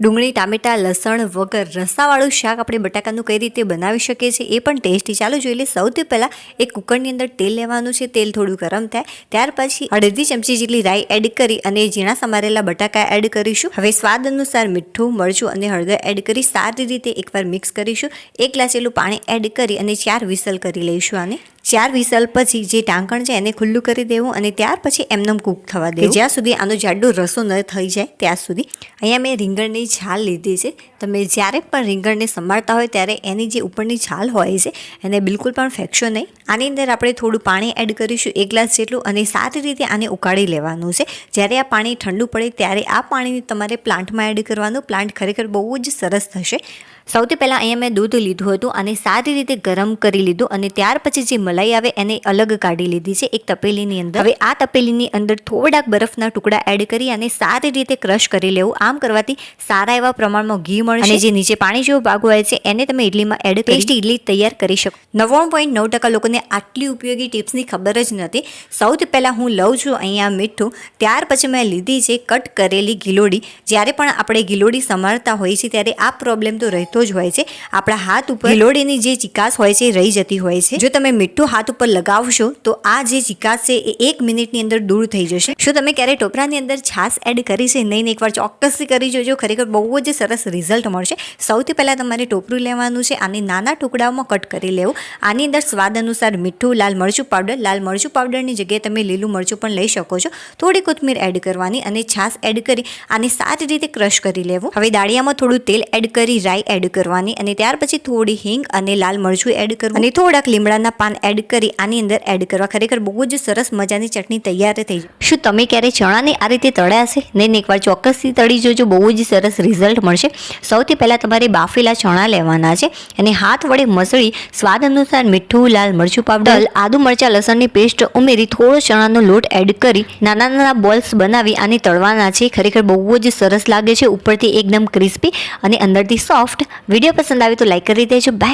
ડુંગળી, ટામેટા, લસણ વગર રસાવાળું શાક આપણે બટાકાનું કઈ રીતે બનાવી શકીએ છીએ એ પણ ટેસ્ટી. ચાલો જોઈ લઈએ સૌથી પહેલાં એક કુકરની અંદર તેલ લેવાનું છે. તેલ થોડું ગરમ થાય, ત્યાર પછી અડધી ચમચી જેટલી રાઈ એડ કરી અને ઝીણા સમારેલા બટાકા એડ કરીશું. હવે સ્વાદ અનુસાર મીઠું, મરચું અને હળદર એડ કરી સારી રીતે એકવાર મિક્સ કરીશું. એક ગ્લાસ જેટલું પાણી એડ કરી અને ચાર વિસલ કરી લઈશું આને. ચાર વિસલ પછી જે ટાંકણ છે એને ખુલ્લું કરી દેવું અને ત્યાર પછી એમનેમ કૂક થવા દેવું. જ્યાં સુધી આનો જાડો રસો ન થઈ જાય ત્યાં સુધી. અહીંયા મેં રીંગણની છાલ લીધી છે. તમે જ્યારે પણ રીંગણને સંભાળતા હોય ત્યારે એની જે ઉપરની છાલ હોય છે એને બિલકુલ પણ ફેંકશો નહીં. આની અંદર આપણે થોડું પાણી એડ કરીશું એક ગ્લાસ જેટલું અને સારી રીતે આને ઉકાળી લેવાનું છે. જ્યારે આ પાણી ઠંડુ પડે ત્યારે આ પાણીને તમારે પ્લાન્ટમાં એડ કરવાનું. પ્લાન્ટ ખરેખર બહુ જ સરસ થશે. સૌથી પહેલાં અહીંયા મેં દૂધ લીધું હતું અને સારી રીતે ગરમ કરી લીધું અને ત્યાર પછી જે મલાઈ આવે એને અલગ કાઢી લીધી છે એક તપેલીની અંદર. હવે આ તપેલીની અંદર થોડાક બરફના ટુકડા એડ કરી અને સારી રીતે ક્રશ કરી લેવું. આમ કરવાથી સારા એવા પ્રમાણમાં ઘી મળશે. અને જે નીચે પાણી જેવો ભાગ હોય છે એને તમે ઇડલીમાં એડ કરી ઇડલી તૈયાર કરી શકો. નવ્વાણું પોઈન્ટ નવ ટકા લોકોને આટલી ઉપયોગી ટિપ્સની ખબર જ નથી. સૌથી પહેલાં હું લઉં છું અહીંયા મીઠું. ત્યાર પછી મેં લીધી છે કટ કરેલી ગિલોડી. જ્યારે પણ આપણે ગિલોડી સમારતા હોઈએ છીએ ત્યારે આ પ્રોબ્લેમ તો રહેતો જ હોય છે. આપણા હાથ ઉપર ગિલોડીની જે ચિકાસ હોય છે એ રહી જતી હોય છે. જો તમે મીઠું હાથ ઉપર લગાવશો તો આ જે ચિકાસ છે એ એક મિનિટની અંદર દૂર થઈ જશે. શું તમે ક્યારે ટોપરાની અંદર છાશ એડ કરી છે? નહીં એકવાર ચોક્કસથી કરી જોજો. ખરેખર બહુ જ સરસ રિઝલ્ટ મળશે. સૌથી પહેલાં તમારે ટોપરું લેવાનું છે. આને નાના ટુકડાઓમાં કટ કરી લેવું. આની અંદર સ્વાદ અનુસાર મીઠું લાલ મરચું પાવડર. લાલ મરચું પાવડરની જગ્યાએ તમે લીલું મરચું પણ લઈ શકો છો. થોડી કોથમીર એડ કરવાની અને છાશ એડ કરી આને સારી રીતે ક્રશ કરી લેવું. હવે દાળિયામાં થોડું તેલ એડ કરી રાઈ એડ કરવાની અને ત્યાર પછી થોડી હિંગ અને લાલ મરચું એડ કરવું. અને થોડાક લીમડાના પાન એડ કરી આની અંદર એડ કરવા. ખરેખર બહુ જ સરસ મજાની ચટણી તૈયાર થઈ જાય. શું તમે ક્યારેય ચણાને આ રીતે તળ્યા છે નહીં એકવાર ચોક્કસથી તળી જોજો. બહુ જ સરસ રિઝલ્ટ મળશે. સૌથી પહેલાં તમારે બાફેલા ચણા લેવાના છે અને હાથ વડે મસળી સ્વાદ અનુસાર મીઠું, લાલ મરચું પાવડર આદુ મરચાં, લસણની પેસ્ટ ઉમેરી થોડો ચણાનો લોટ એડ કરી નાના નાના બોલ્સ બનાવી આને તળવાના છે. ખરેખર બહુ જ સરસ લાગે છે. ઉપરથી એકદમ ક્રિસ્પી અને અંદરથી સોફ્ટ વીડિયો પસંદ આવે તો લાઈક કરી દેજો. બાય